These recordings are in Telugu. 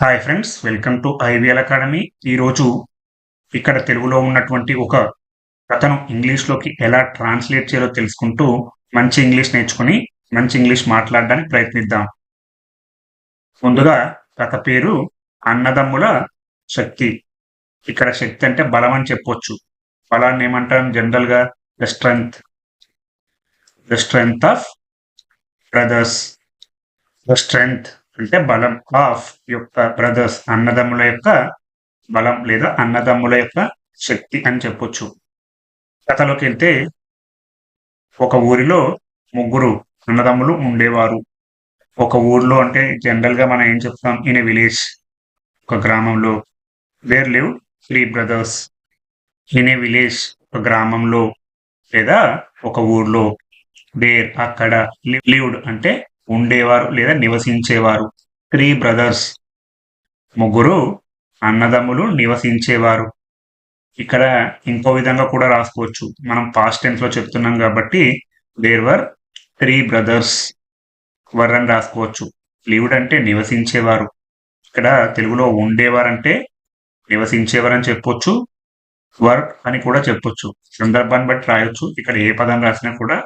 Hi friends welcome to IVL academy ఈరోజు ఇక్కడ తెలుగులో ఉన్నటువంటి ఒక కథను ఇంగ్లీష్లోకి ఎలా ట్రాన్స్లేట్ చేయాలో తెలుసుకుంటూ మంచి ఇంగ్లీష్ నేర్చుకుని మంచి ఇంగ్లీష్ మాట్లాడడానికి ప్రయత్నిద్దాం. ముందుగా కథ పేరు అన్నదమ్ముల శక్తి. ఇక్కడ శక్తి అంటే బలం అని చెప్పొచ్చు. బలాన్ని ఏమంటాం? జనరల్గా the strength the strength of brothers the strength అంటే బలం ఆఫ్ యొక్క బ్రదర్స్ అన్నదమ్ముల యొక్క బలం లేదా అన్నదమ్ముల యొక్క శక్తి అని చెప్పొచ్చు. కథలోకి వెళ్తే ఒక ఊరిలో ముగ్గురు అన్నదమ్ములు ఉండేవారు. ఒక ఊర్లో అంటే జనరల్గా మనం ఏం చెప్తాం? ఇన్ ఏ విలేజ్ ఒక గ్రామంలో. Where live three brothers. In a village ఒక గ్రామంలో లేదా ఒక ఊర్లో. దేర్ అక్కడ లివ్డ్ అంటే ఉండేవారు లేదా నివసించేవారు. Three brothers. ముగ్గురు అన్నదమ్ములు నివసించేవారు. ఇక్కడ ఇంకో విధంగా కూడా రాసుకోవచ్చు. మనం పాస్ట్ టెన్స్లో చెప్తున్నాం కాబట్టి there were three brothers were అని రాసుకోవచ్చు. లివ్డ్ అంటే నివసించేవారు. ఇక్కడ తెలుగులో ఉండేవారంటే నివసించేవారు అని చెప్పొచ్చు. వర్క్ అని కూడా చెప్పొచ్చు. సందర్భాన్ని బట్టి రాయొచ్చు. ఇక్కడ ఏ పదం రాసినా కూడా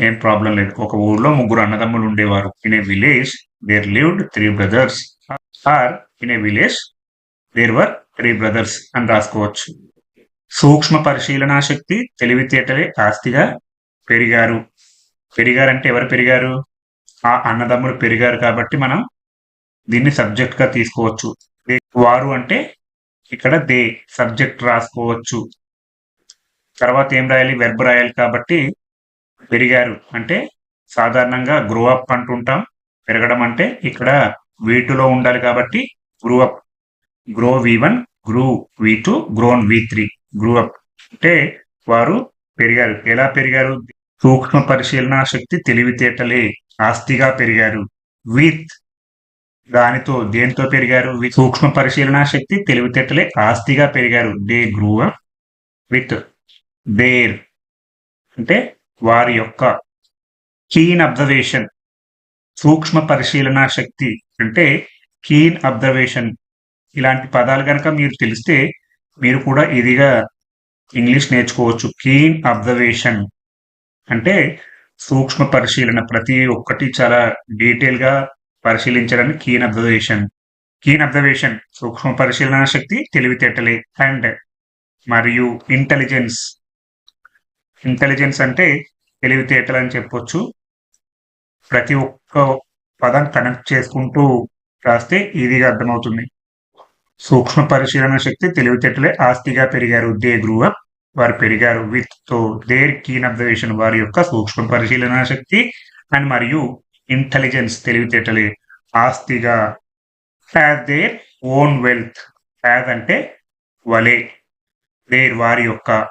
ఏం ప్రాబ్లం లేదు. ఒక ఊర్లో ముగ్గురు అన్నదమ్ములు ఉండేవారు. In a village there lived three brothers or in a village there were three brothers అని రాసుకోవచ్చు. సూక్ష్మ పరిశీలనా శక్తి తెలివితేటలే ఆస్తిగా పెరిగారు. పెరిగారంటే ఎవరు పెరిగారు? ఆ అన్నదమ్ములు పెరిగారు కాబట్టి మనం దీన్ని సబ్జెక్ట్గా తీసుకోవచ్చు. వారు అంటే ఇక్కడ దే సబ్జెక్ట్ రాసుకోవచ్చు. తర్వాత ఏం రాయాలి? వెర్బ్ రాయాలి కాబట్టి పెరిగారు. అంటే సాధారణంగా గ్రో అప్ అంటుంటాం. పెరగడం అంటే ఇక్కడ వీటిలో ఉండాలి కాబట్టి grew up. Grow v one grew v two grown v three. Grew up. అంటే వారు పెరిగారు. ఎలా పెరిగారు? సూక్ష్మ పరిశీలన శక్తి తెలివితేటలే ఆస్తిగా పెరిగారు. విత్ దానితో దేంతో పెరిగారు? సూక్ష్మ పరిశీలన శక్తి తెలివితేటలే ఆస్తిగా పెరిగారు. They grew up with there. అంటే వారి యొక్క కీన్ అబ్జర్వేషన్ సూక్ష్మ పరిశీలన శక్తి అంటే కీన్ అబ్జర్వేషన్. ఇలాంటి పదాలు కనుక మీరు తెలిస్తే మీరు కూడా ఇదిగా ఇంగ్లీష్ నేర్చుకోవచ్చు. కీన్ అబ్జర్వేషన్ అంటే సూక్ష్మ పరిశీలన ప్రతి ఒక్కటి చాలా డీటెయిల్గా పరిశీలించడానికి కీన్ అబ్జర్వేషన్. కీన్ అబ్జర్వేషన్ సూక్ష్మ పరిశీలన శక్తి తెలివితేటలే. అండ్ మరియు ఇంటెలిజెన్స్. ఇంటెలిజెన్స్ అంటే తెలివితేటలు అని చెప్పొచ్చు. ప్రతి ఒక్క పదం కనెక్ట్ చేసుకుంటూ రాస్తే ఈజీగా అర్థమవుతుంది. సూక్ష్మ పరిశీలన శక్తి తెలివితేటలే ఆస్తిగా పెరిగారు. దే గ్రూ వారు పెరిగారు. విత్తో దేర్ కీన్ అబ్జర్వేషన్. వారి యొక్క సూక్ష్మ పరిశీలన శక్తి అండ్ మరియు ఇంటెలిజెన్స్ తెలివితేటలే ఆస్తిగా. Have their own wealth have అంటే వలే. దేర్ వారి యొక్క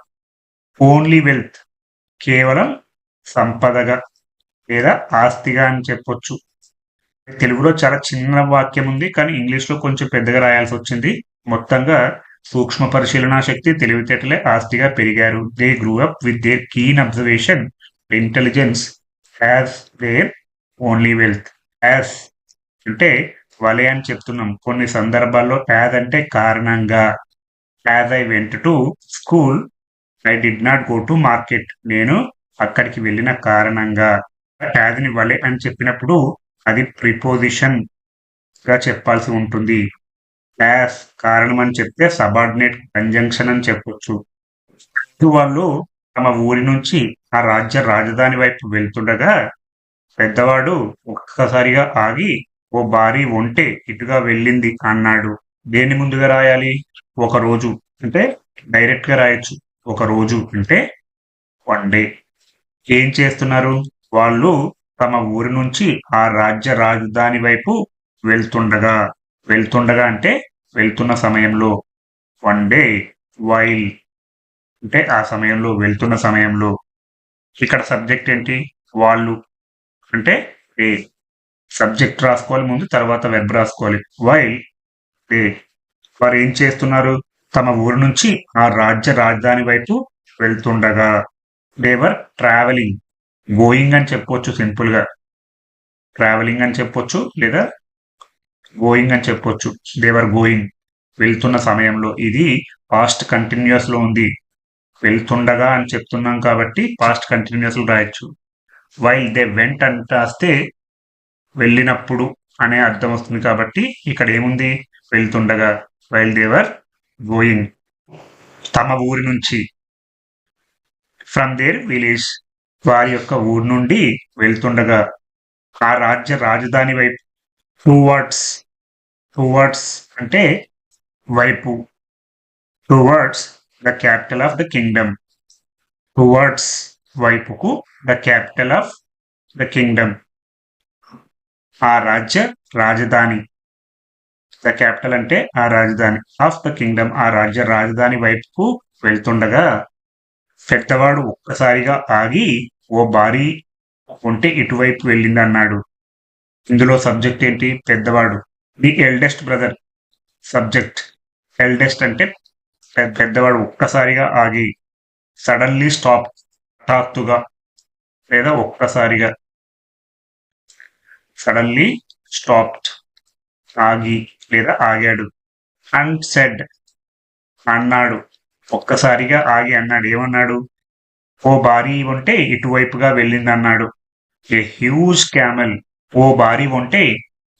ఓన్లీ వెల్త్ కేవలం సంపదగా. లేదా ఆస్తిగా అని చెప్పొచ్చు. తెలుగులో చాలా చిన్న వాక్యం ఉంది కానీ ఇంగ్లీష్లో కొంచెం పెద్దగా రాయాల్సి వచ్చింది. మొత్తంగా సూక్ష్మ పరిశీలన శక్తి తెలివితేటలే ఆస్తిగా పెరిగారు. They grew up with their keen observation intelligence has their only wealth as అంటే వలే అని చెప్తున్నాం. కొన్ని సందర్భాల్లో యాజ్ అంటే కారణంగా. As I went to school I did not go to market నేను అక్కడికి వెళ్ళిన కారణంగా. ట్యాగ్ని వలే అని చెప్పినప్పుడు అది ప్రిపోజిషన్గా చెప్పాల్సి ఉంటుంది. యాస్ కారణం అని చెప్తే సబార్డినేట్ కంజంక్షన్ అని చెప్పొచ్చు. వాళ్ళు తమ ఊరి నుంచి ఆ రాజ్య రాజధాని వైపు వెళ్తుండగా పెద్దవాడు ఒక్కసారిగా ఆగి ఓ భారీ ఒంటె ఇటుగా వెళ్ళింది అన్నాడు. దేని ముందుగా రాయాలి? ఒక రోజు. అంటే డైరెక్ట్గా రాయొచ్చు. ఒక రోజు. అంటే వన్ డే ఏం చేస్తున్నారు? వాళ్ళు తమ ఊరి నుంచి ఆ రాజ్య రాజధాని వైపు వెళ్తుండగా వెళ్తుండగా అంటే వెళ్తున్న సమయంలో వన్ డే వైల్ అంటే ఆ సమయంలో వెళ్తున్న సమయంలో. ఇక్కడ సబ్జెక్ట్ ఏంటి? వాళ్ళు అంటే ఏ సబ్జెక్ట్ రాసుకోవాలి ముందు తర్వాత వెబ్ రాసుకోవాలి. వైల్ ఏ వారు ఏం చేస్తున్నారు? తమ ఊరు నుంచి ఆ రాజ్య రాజధాని వైపు వెళ్తుండగా. దేవర్ ట్రావెలింగ్ గోయింగ్ అని చెప్పొచ్చు సింపుల్గా ట్రావెలింగ్ అని చెప్పొచ్చు లేదా గోయింగ్ అని చెప్పొచ్చు. దేవర్ గోయింగ్ వెళ్తున్న సమయంలో. ఇది పాస్ట్ కంటిన్యూస్లో ఉంది. వెళ్తుండగా అని చెప్తున్నాం కాబట్టి పాస్ట్ కంటిన్యూస్లో రాయొచ్చు. వైల్ దే వెంట్ అని రాస్తే వెళ్ళినప్పుడు అనే అర్థం వస్తుంది కాబట్టి ఇక్కడ ఏముంది? వెళ్తుండగా. వైల్ దేవర్ గోయింగ్ తమ ఊరి నుంచి. ఫ్రమ్ దేర్ విలేజ్ వారి యొక్క ఊరు నుండి వెళ్తుండగా ఆ రాజ్య రాజధాని వైపు టువర్డ్స్ టువర్డ్స్ అంటే వైపు towards the capital of the kingdom. Towards వైపుకు the capital of the kingdom. ఆ రాజ్య రాజధాని. ద క్యాపిటల్ అంటే ఆ రాజధాని. Of the kingdom. ఆ రాజ్య రాజధాని వైపుకు వెళ్తుండగా పెద్దవాడు ఒక్కసారిగా ఆగి ఓ భారీ ఉంటే ఇటువైపు వెళ్ళింది అన్నాడు ఇందులో సబ్జెక్ట్ ఏంటి? పెద్దవాడు. The eldest brother. Subject. Eldest అంటే పెద్దవాడు ఒక్కసారిగా ఆగి సడన్లీ స్టాప్ హఠాత్తుగా లేదా ఒక్కసారిగా సడన్లీ స్టాప్డ్ ఆగి లేదా ఆగాడు. అండ్ సెడ్ అన్నాడు. ఒక్కసారిగా ఆగి అన్నాడు ఏమన్నాడు? ఓ భారీ ఉంటే ఇటువైపుగా వెళ్ళింది అన్నాడు ఏ హ్యూజ్ క్యామెల్! ఓ భారీ ఉంటే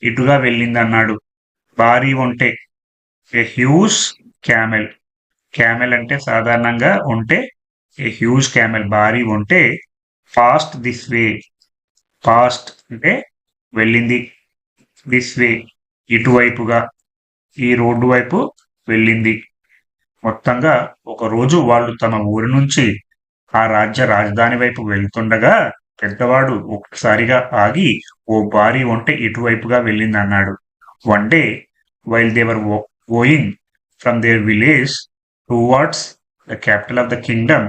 ఇటుగా వెళ్ళింది అన్నాడు భారీ ఉంటే ఏ హ్యూజ్ క్యామెల్! క్యామెల్ అంటే సాధారణంగా ఉంటే ఏ హ్యూజ్ క్యామెల్! భారీ ఉంటే ఫాస్ట్ దిస్ వే. ఫాస్ట్ అంటే వెళ్ళింది. This way. ఇటువైపుగా ఈ రోడ్డు వైపు వెళ్ళింది. మొత్తంగా ఒక రోజు వాళ్ళు తమ ఊరి నుంచి ఆ రాజ్య రాజధాని వైపు వెళ్తుండగా పెద్దవాడు ఒక్కసారిగా ఆగి ఓ భారీ ఒంటె ఇటువైపుగా వెళ్ళింది అన్నాడు one day while they were going from their village towards the capital of the kingdom.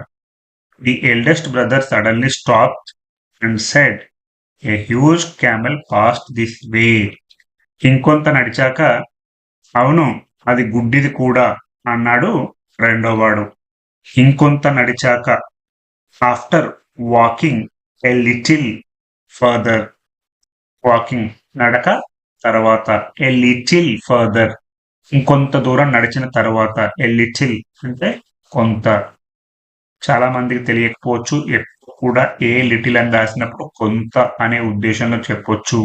The eldest brother suddenly stop and said a huge camel passed this way ఇంకొంత నడిచాక అవును అది గుడ్డిది కూడా. అన్నాడు రెండోవాడు. ఇంకొంత నడిచాక after walking a little further walking నడక తర్వాత ఎ లిటిల్ ఫర్దర్ ఇంకొంత దూరం నడిచిన తర్వాత ఎ లిటిల్ అంటే కొంత. చాలా మందికి తెలియకపోవచ్చు ఎప్పుడు కూడా ఏ లిటిల్ అని రాసినప్పుడు కొంత అనే ఉద్దేశంలో చెప్పొచ్చు.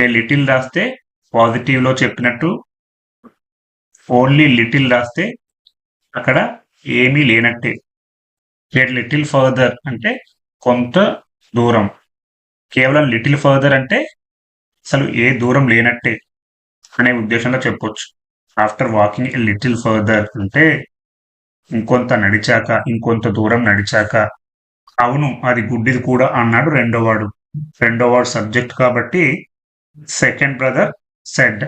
ఏ లిటిల్ రాస్తే పాజిటివ్లో చెప్పినట్టు ఓన్లీ లిటిల్ రాస్తే అక్కడ ఏమీ లేనట్టే. ఏ లిటిల్ ఫర్దర్ అంటే కొంత దూరం. కేవలం లిటిల్ ఫర్దర్ అంటే అసలు ఏ దూరం లేనట్టే అనే ఉద్దేశంలో చెప్పొచ్చు. After walking a little further అంటే ఇంకొంత నడిచాక ఇంకొంత దూరం నడిచాక. అవును అది గుడ్డిది కూడా అన్నాడు రెండోవాడు. రెండోవాడు సబ్జెక్ట్ కాబట్టి second brother said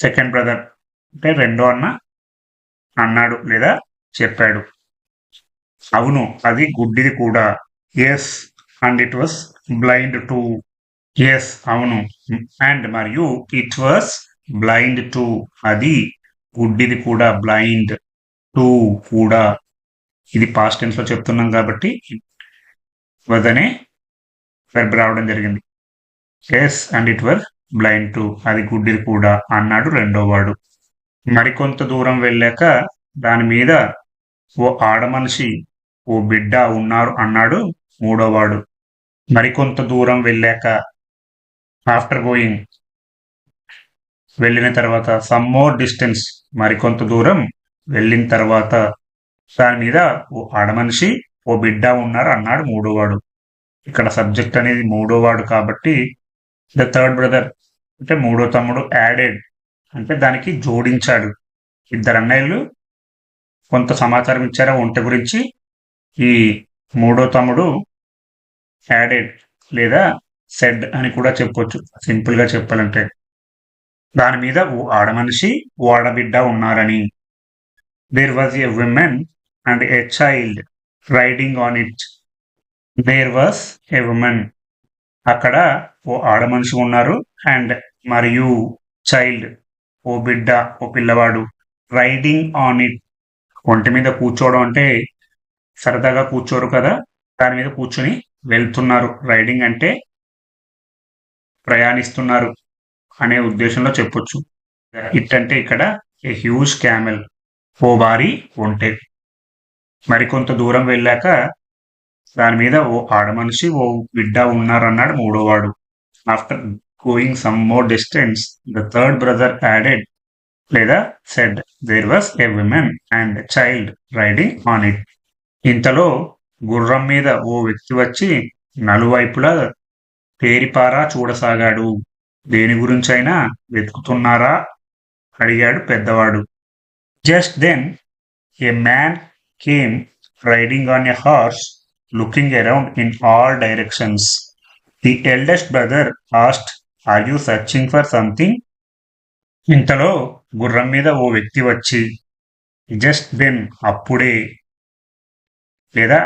second brother అంటే రెండో అన్న అన్నాడు లేదా చెప్పాడు. అవును అది గుడ్డిది కూడా. Yes and it was blind too yes అవును. అండ్ మరియు ఇట్ వాస్ బ్లైండ్ టు అది గుడ్డిది కూడా బ్లైండ్ టు కూడా. ఇది పాస్ట్ టెన్స్లో చెప్తున్నాం కాబట్టి వదనే వెర్బ్ రావడం జరిగింది. Yes and it were blind too అది గుడ్డిది కూడా అన్నాడు రెండోవాడు. మరికొంత దూరం వెళ్ళాక దాని మీద ఓ ఆడమనిషి ఓ బిడ్డ ఉన్నారు అన్నాడు మూడోవాడు. మరికొంత దూరం వెళ్ళాక ఆఫ్టర్ గోయింగ్ వెళ్ళిన తర్వాత సమ్ మోర్ డిస్టెన్స్ మరికొంత దూరం వెళ్ళిన తర్వాత దాని మీద ఓ ఆడమనిషి ఓ బిడ్డ ఉన్నారు అన్నాడు మూడోవాడు. ఇక్కడ సబ్జెక్ట్ అనేది మూడోవాడు కాబట్టి ద థర్డ్ బ్రదర్ అంటే మూడో తమ్ముడు యాడెడ్ అంటే దానికి జోడించాడు. ఇద్దరు అన్నయ్యలు కొంత సమాచారం ఇచ్చారా ఒంట గురించి ఈ మూడో తమ్ముడు యాడెడ్ లేదా సెడ్ అని కూడా చెప్పొచ్చు. సింపుల్గా చెప్పాలంటే. దాని మీద ఓ ఆడమనిషి ఓ ఆడబిడ్డ ఉన్నారని. There was a women and a child riding on it there was a woman అక్కడ ఓ ఆడమనిషి ఉన్నారు అండ్ మరియు చైల్డ్ ఓ బిడ్డ ఓ పిల్లవాడు రైడింగ్ ఆన్ ఇట్ ఒంటి మీద కూర్చోవడం అంటే సరదాగా కూర్చోరు కదా? దాని మీద కూర్చొని వెళ్తున్నారు. రైడింగ్ అంటే ప్రయాణిస్తున్నారు అనే ఉద్దేశంలో చెప్పొచ్చు. ఇట్ అంటే ఇక్కడ ఏ హ్యూజ్ క్యామెల్ ఓ భారీ ఒంటె. మరికొంత దూరం వెళ్ళాక దాని మీద ఓ ఆడమనిషి ఓ బిడ్డ ఉన్నారన్నాడు మూడోవాడు. After going some more distance the third brother added లేదా said there was a women and child riding on it ఇంతలో గుర్రం మీద ఓ వ్యక్తి వచ్చి నలువైపులా పేరిపారా చూడసాగాడు. దేని గురించైనా వెతుకుతున్నారా? అడిగాడు పెద్దవాడు. Just then a man came riding on a horse looking around in all directions the eldest brother asked are you searching for something ఇంతలో గుర్రం మీద ఓ వ్యక్తి వచ్చి జస్ట్ దెన్ అప్పుడే. లేదా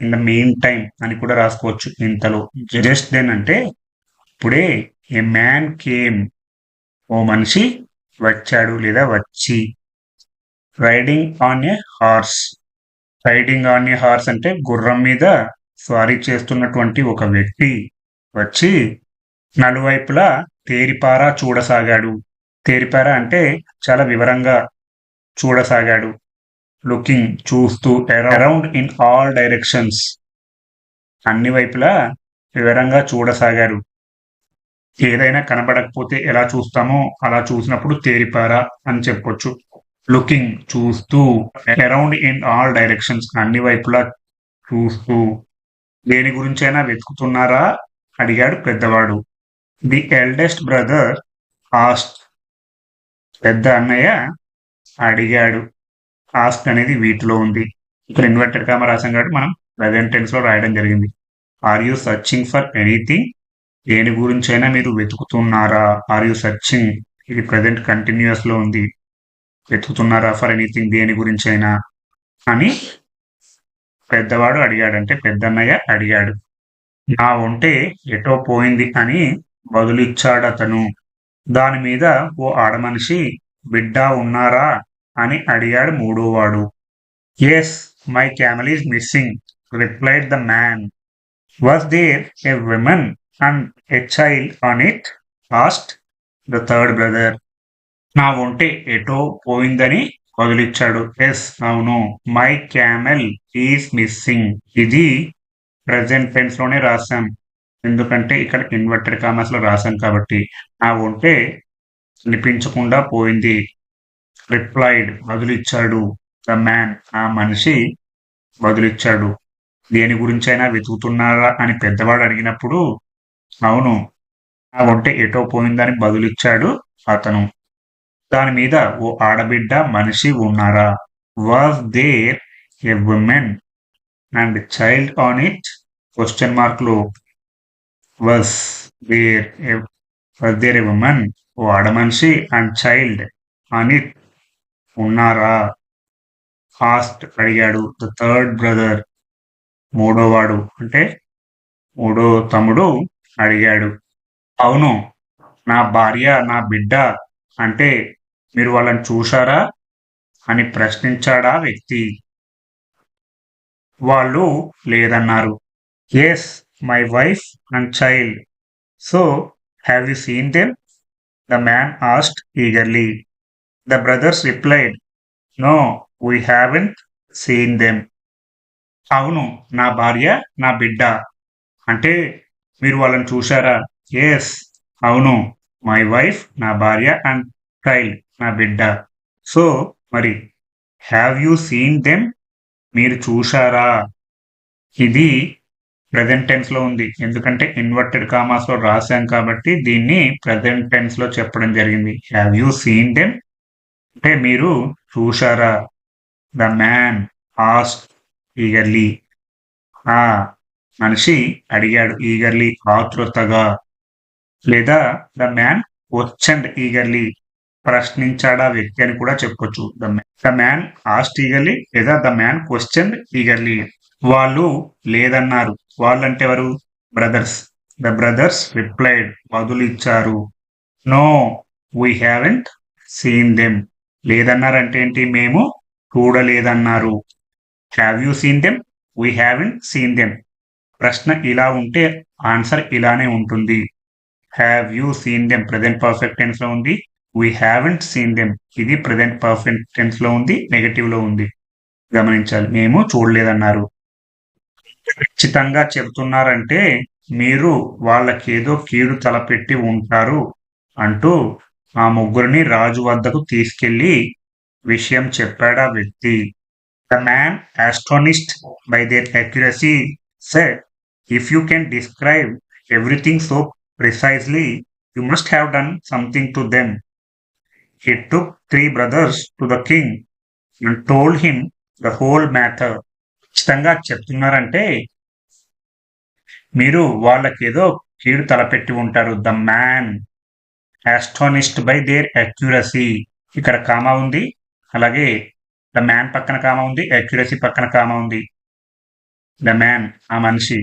ఇన్ ద మెయిన్ టైం అని కూడా రాసుకోవచ్చు ఇంతలో. జస్ట్ దెన్ అంటే అప్పుడే ఏ మ్యాన్ కేమ్ ఓ మనిషి వచ్చాడు లేదా వచ్చి riding on a horse riding on a horse అంటే గుర్రం మీద స్వారీ చేస్తున్నటువంటి ఒక వ్యక్తి వచ్చి నలువైపులా తేరిపారా చూడసాగాడు. తేరిపారా అంటే చాలా వివరంగా చూడసాగాడు. లుకింగ్ చూస్తూ అరౌండ్ ఇన్ ఆల్ డైరెక్షన్స్. అన్ని వైపులా వివరంగా చూడసాగారు ఏదైనా కనబడకపోతే ఎలా చూస్తామో అలా చూసినప్పుడు తేరిపారా అని చెప్పొచ్చు. లుకింగ్ చూస్తూ అరౌండ్ ఇన్ ఆల్ డైరెక్షన్స్. అన్ని వైపులా చూస్తూ. దేని గురించైనా వెతుకుతున్నారా? అడిగాడు పెద్దవాడు. The eldest brother asked. పెద్ద అన్నయ్య అడిగాడు. ఆస్క్ అనేది వీటిలో ఉంది. ఇక్కడ ఇన్వర్టెడ్ కామ రాసాం కాబట్టి మనం ప్రజెంట్ టెన్స్లో రాయడం జరిగింది. Are you searching for anything దేని గురించైనా మీరు వెతుకుతున్నారా? ఆర్ యూ సర్చింగ్ ఇది ప్రజెంట్ కంటిన్యూస్లో ఉంది. వెతుకుతున్నారా ఫర్ ఎనీథింగ్ దేని గురించైనా? అని పెద్దవాడు అడిగాడంటే పెద్దన్నయ్య అడిగాడు. నా ఉంటే ఎటో పోయింది అని బదులిచ్చాడతను అతను. దాని మీద ఓ ఆడమనిషి బిడ్డ ఉన్నారా? అని అడిగాడు మూడోవాడు. Yes my camel is missing replied the man was there a women and a child on it asked the third brother నా ఒంటే ఎటో పోయిందని వదిలిచ్చాడు ఎస్ అవును మై క్యామెల్ ఈజ్ మిస్సింగ్ ఇది ప్రజెంట్ టెన్స్లోనే రాశాం. ఎందుకంటే ఇక్కడ ఇన్వర్టెడ్ కామర్స్లో కాబట్టి నా ఉంటే నిపించకుండా పోయింది. రిప్లైడ్ బదులిచ్చాడు ద మ్యాన్. ఆ మనిషి బదులిచ్చాడు. దేని గురించైనా వెతుకుతున్నారా అని పెద్దవాడు అడిగినప్పుడు అవును ఆ ఒంటె ఎటో పోయిందని బదులిచ్చాడు అతను. దాని మీద ఓ ఆడబిడ్డ మనిషి ఉన్నారా? Was there a woman and child on it question mark was were there was there a woman ఓ ఆడమనిషి అండ్ చైల్డ్ అని ఉన్నారా ఫాస్ట్ అడిగాడు ద థర్డ్ బ్రదర్ మూడోవాడు అంటే మూడో తమ్ముడు అడిగాడు. అవును నా భార్య నా బిడ్డ అంటే మీరు వాళ్ళని చూశారా అని ప్రశ్నించాడా వ్యక్తి. వాళ్ళు లేదన్నారు. Yes my wife and child so have you seen them the man asked eagerly the brothers replied no we haven't seen them అవును నా భార్య నా బిడ్డ. అంటే మీరు వాళ్ళని చూశారా? ఎస్ అవును మై వైఫ్ నా భార్య అండ్ చైల్డ్ నా బిడ్డ. సో మరి హ్యావ్ యూ సీన్ దెమ్ మీరు చూశారా? ఇది ప్రజెంట్ టెన్స్లో ఉంది. ఎందుకంటే ఇన్వర్టెడ్ కామాస్లో రాశాం కాబట్టి దీన్ని ప్రజెంట్ టెన్స్లో చెప్పడం జరిగింది. హ్యావ్ యూ సీన్ దెమ్ అంటే మీరు చూశారా? ద మ్యాన్ ఆస్ట్ ఈగర్లీ ఆ మనిషి అడిగాడు ఈగర్లీ ఆతృతగా లేదా ద మ్యాన్ క్వశ్చన్ ఈగర్లీ ప్రశ్నించాడా వ్యక్తి అని కూడా చెప్పొచ్చు. ద మ్యాన్ ఆస్ట్ ఈగర్లీ లేదా ద మ్యాన్ క్వశ్చన్ ఈగర్లీ వాళ్ళు లేదన్నారు. వాళ్ళంటే ఎవరు? బ్రదర్స్ ద బ్రదర్స్ రిప్లైడ్ బదులు ఇచ్చారు no we haven't seen them లేదన్నారంటే ఏంటి? మేము చూడలేదన్నారు. Have you seen them we haven't seen them ప్రశ్న ఇలా ఉంటే ఆన్సర్ ఇలానే ఉంటుంది. Have you seen them present perfect టెన్స్లో ఉంది. వీ హ్యావెంట్ సీన్ దెమ్ ఇది ప్రజెంట్ పర్ఫెక్ట్ టెన్స్లో ఉంది నెగటివ్లో ఉంది. గమనించాలి మేము చూడలేదన్నారు. ఖచ్చితంగా చెబుతున్నారంటే మీరు వాళ్ళకి ఏదో కీడు తలపెట్టి ఉంటారు అంటూ ఆ ముగ్గురిని రాజు వద్దకు తీసుకెళ్ళి విషయం చెప్పాడు ఆ వ్యక్తి. The man astonished by their accuracy said if you can describe everything so precisely you must have done something to them he took three brothers to the king and told him the whole matter ఖచ్చితంగా చెప్తున్నారంటే మీరు వాళ్ళకి ఏదో కీడు తలపెట్టి ఉంటారు. The man astonished by their accuracy. ఇక్కడ కామా ఉంది. అలాగే ద మ్యాన్ పక్కన కామా ఉంది. అక్యురసీ పక్కన కామా ఉంది. ద మ్యాన్ ఆ మనిషి.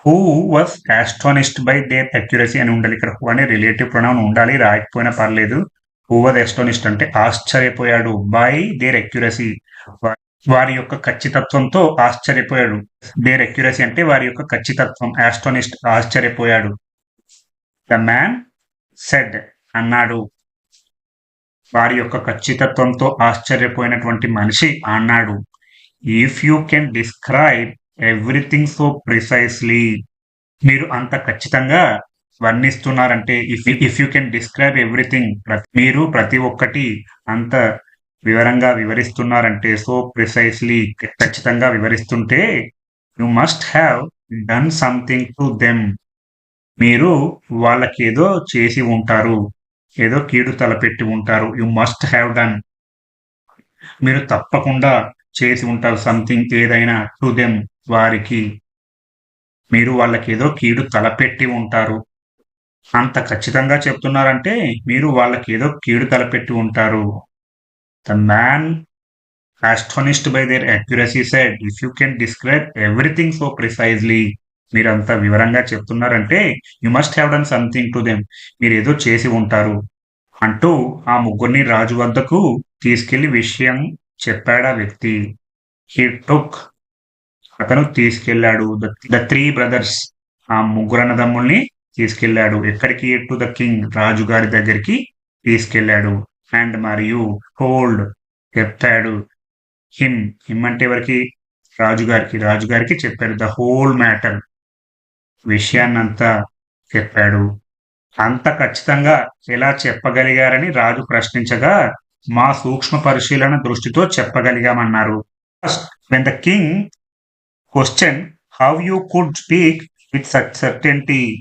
Who was astonished by their accuracy అని ఉండాలి. ఇక్కడ హూ అనే రిలేటివ్ ప్రొనౌన్ ఉండాలి. రాయకపోయినా పర్లేదు. హూ వాజ్ ఎస్టోనిస్ట్ అంటే ఆశ్చర్యపోయాడు బై దేర్ అక్యురసీ. వారి యొక్క ఖచ్చితత్వంతో ఆశ్చర్యపోయాడు. దేర్ అక్యురసీ అంటే వారి యొక్క ఖచ్చితత్వం. ఆస్ట్రోనిస్ట్ ఆశ్చర్యపోయాడు. ద మ్యాన్ సెడ్ అన్నాడు. వారి యొక్క ఖచ్చితత్వంతో ఆశ్చర్యపోయినటువంటి మనిషి అన్నాడు. If you can describe everything so precisely మీరు అంత ఖచ్చితంగా వర్ణిస్తున్నారంటే if if you can describe everything మీరు ప్రతి ఒక్కటి అంత వివరంగా వివరిస్తున్నారంటే సో ప్రిసైస్లీ ఖచ్చితంగా వివరిస్తుంటే you must have done something to them మీరు వాళ్ళకి ఏదో చేసి ఉంటారు ఏదో కీడు తలపెట్టి ఉంటారు యు మస్ట్ హ్యావ్ డన్ మీరు తప్పకుండా చేసి ఉంటారు సంథింగ్ ఏదైనా టు దెమ్ వారికి. మీరు వాళ్ళకి ఏదో కీడు తలపెట్టి ఉంటారు. అంత ఖచ్చితంగా చెప్తున్నారంటే మీరు వాళ్ళకి ఏదో కీడు తలపెట్టి ఉంటారు. The man astonished by their accuracy said if you can describe everything so precisely మీరు అంత వివరంగా చెప్తున్నారంటే you must have done something to them మీరు ఏదో చేసి ఉంటారు. అంటూ ఆ ముగ్గురిని రాజు వద్దకు తీసుకెళ్ళి విషయం చెప్పాడు ఆ వ్యక్తి. హీ టుక్ అతను తీసుకెళ్ళాడు ద త్రీ బ్రదర్స్ ఆ ముగ్గురు అన్నదమ్ముల్ని తీసుకెళ్ళాడు ఎక్కడికి? టు ద కింగ్ రాజు గారి దగ్గరికి తీసుకెళ్ళాడు అండ్ మరియు హోల్డ్ చెప్తాడు. హిమ్ హిమ్ అంటే ఎవరికి? రాజుగారికి. రాజుగారికి చెప్పాడు. The whole matter. విషయాన్నంతా చెప్పాడు. అంత ఖచ్చితంగా ఎలా చెప్పగలిగారని రాజు ప్రశ్నించగా మా సూక్ష్మ పరిశీలన దృష్టితో చెప్పగలిగామన్నారు. When the king question how you could speak with certainty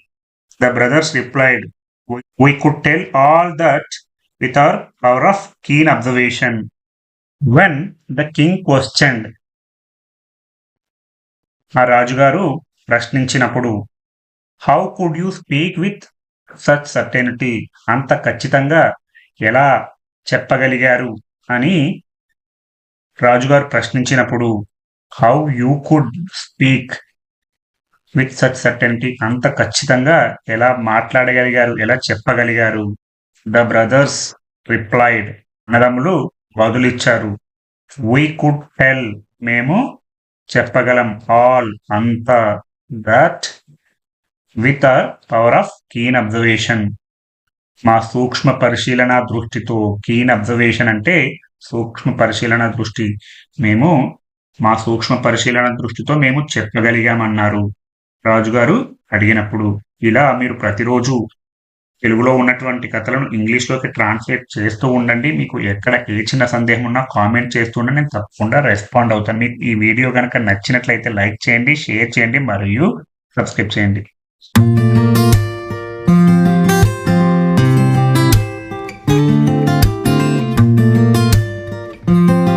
the brothers replied we could tell all that with our power of keen observation when the king questioned ఆ రాజుగారు ప్రశ్నించినప్పుడు how could you speak with such certainty అంత ఖచ్చితంగా ఎలా చెప్పగలిగారు? అని రాజుగారు ప్రశ్నించినప్పుడు how you could speak with such certainty అంత ఖచ్చితంగా ఎలా మాట్లాడగలిగారు? ఎలా చెప్పగలిగారు? ద బ్రదర్స్ రిప్లైడ్ అన్నదమ్ములు బదులిచ్చారు. వీ కుడ్ టెల్ మేము చెప్పగలం ఆల్ అంత that with a power of keen observation మా సూక్ష్మ పరిశీలన దృష్టితో కీన్ అబ్జర్వేషన్ అంటే సూక్ష్మ పరిశీలన దృష్టి. మేము మా సూక్ష్మ పరిశీలన దృష్టితో మేము చెప్పగలిగామన్నారు. రాజుగారు అడిగినప్పుడు ఇలా మీరు ప్రతిరోజు తెలుగులో ఉన్నటువంటి కథలను ఇంగ్లీష్లోకి ట్రాన్స్లేట్ చేస్తూ ఉండండి. మీకు ఎక్కడ ఏ చిన్న సందేహం ఉన్నా కామెంట్ చేస్తూ ఉండండి. నేను తప్పకుండా రెస్పాండ్ అవుతాను. మీకు ఈ వీడియో కనుక నచ్చినట్లయితే లైక్ చేయండి షేర్ చేయండి మరియు సబ్స్క్రైబ్ చేయండి.